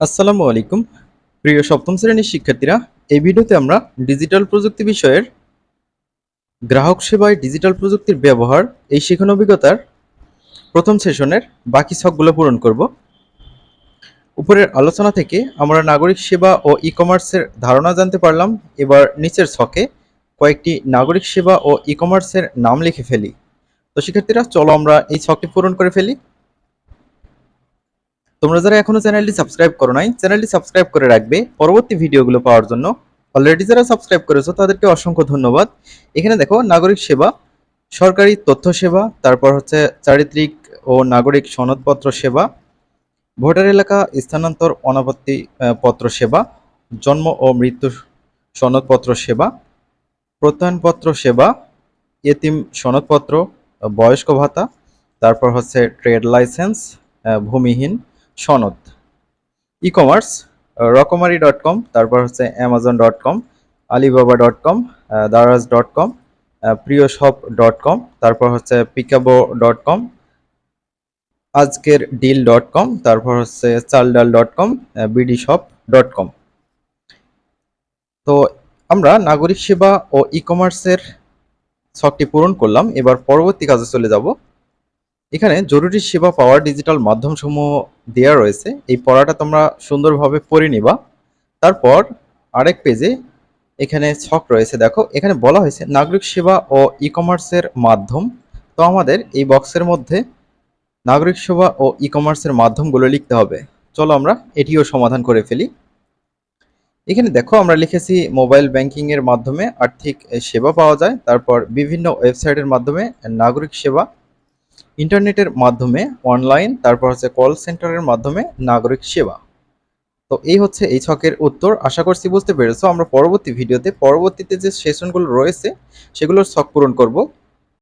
আসসালামু আলাইকুম। প্রিয় সপ্তম শ্রেণির শিক্ষার্থীরা, এই ভিডিওতে আমরা ডিজিটাল প্রযুক্তি বিষয়ের গ্রাহক সেবায় ডিজিটাল প্রযুক্তির ব্যবহার, এই শিখন অভিজ্ঞতার প্রথম সেশনের বাকি ছকগুলো পূরণ করব। উপরের আলোচনা থেকে আমরা নাগরিক সেবা ও ই কমার্সের ধারণা জানতে পারলাম। এবার নিচের ছকে কয়েকটি নাগরিক সেবা ও ই কমার্সের নাম লিখে ফেলি। তো শিক্ষার্থীরা, চলো আমরা এই ছকটি পূরণ করে ফেলি। তোমরা যারা এখনও চ্যানেলটি সাবস্ক্রাইব করো নাই, চ্যানেলটি সাবস্ক্রাইব করে রাখবে। পরবর্তী ভিডিওগুলো পাওয়ার জন্য অলরেডি যারা সাবস্ক্রাইব করেছ, তাদেরকে অসংখ্য ধন্যবাদ। এখানে দেখো, নাগরিক সেবা, সরকারি তথ্য সেবা, তারপর হচ্ছে চারিত্রিক ও নাগরিক সনদপত্র সেবা, ভোটার এলাকা স্থানান্তর অনাপত্তি পত্র সেবা, জন্ম ও মৃত্যু সনদপত্র সেবা, প্রত্যয়নপত্র সেবা, এতিম সনদপত্র, বয়স্ক ভাতা, তারপর হচ্ছে ট্রেড লাইসেন্স ভূমিহীন সনদ। ই কমার্স রকমারি ডট কম তারপর হচ্ছে Amazon dot com Alibaba dot com Daraz dot com Priyo shop dot কম তারপর হচ্ছে পিকাবো ডট কম আজকের ডিল ডট কম তারপর হচ্ছে Chaldal dot com BD shop dot com তো আমরা নাগরিক সেবা ও ই কমার্সের ছকটি পূরণ করলাম, এবার পরবর্তী কাজে চলে যাব এখানে জরুরি সেবা পাওয়ার ডিজিটাল মাধ্যমসমূহ দেওয়া রয়েছে। এই পড়াটা তোমরা সুন্দরভাবে পড়ে নিবা। তারপর আরেক পেজে এখানে ছক রয়েছে, দেখো। এখানে বলা হয়েছে, নাগরিক সেবা ও ই কমার্সের মাধ্যম। তো আমাদের এই বক্সের মধ্যে নাগরিক সেবা ও ই কমার্সের মাধ্যমগুলো লিখতে হবে। চলো আমরা এটিও সমাধান করে ফেলি। এখানে দেখো, আমরা লিখেছি, মোবাইল ব্যাংকিংয়ের মাধ্যমে আর্থিক সেবা পাওয়া যায়। তারপর বিভিন্ন ওয়েবসাইটের মাধ্যমে নাগরিক সেবা ইন্টারনেটের মাধ্যমে, অনলাইন, তারপর হচ্ছে কল সেন্টারের মাধ্যমে নাগরিক সেবা। তো এই হচ্ছে এই ছকের উত্তর। আশা করছি বুঝতে পেরেছ। আমরা পরবর্তী ভিডিওতে, পরবর্তীতে যে সেশনগুলো রয়েছে, সেগুলোর ছক পূরণ করব।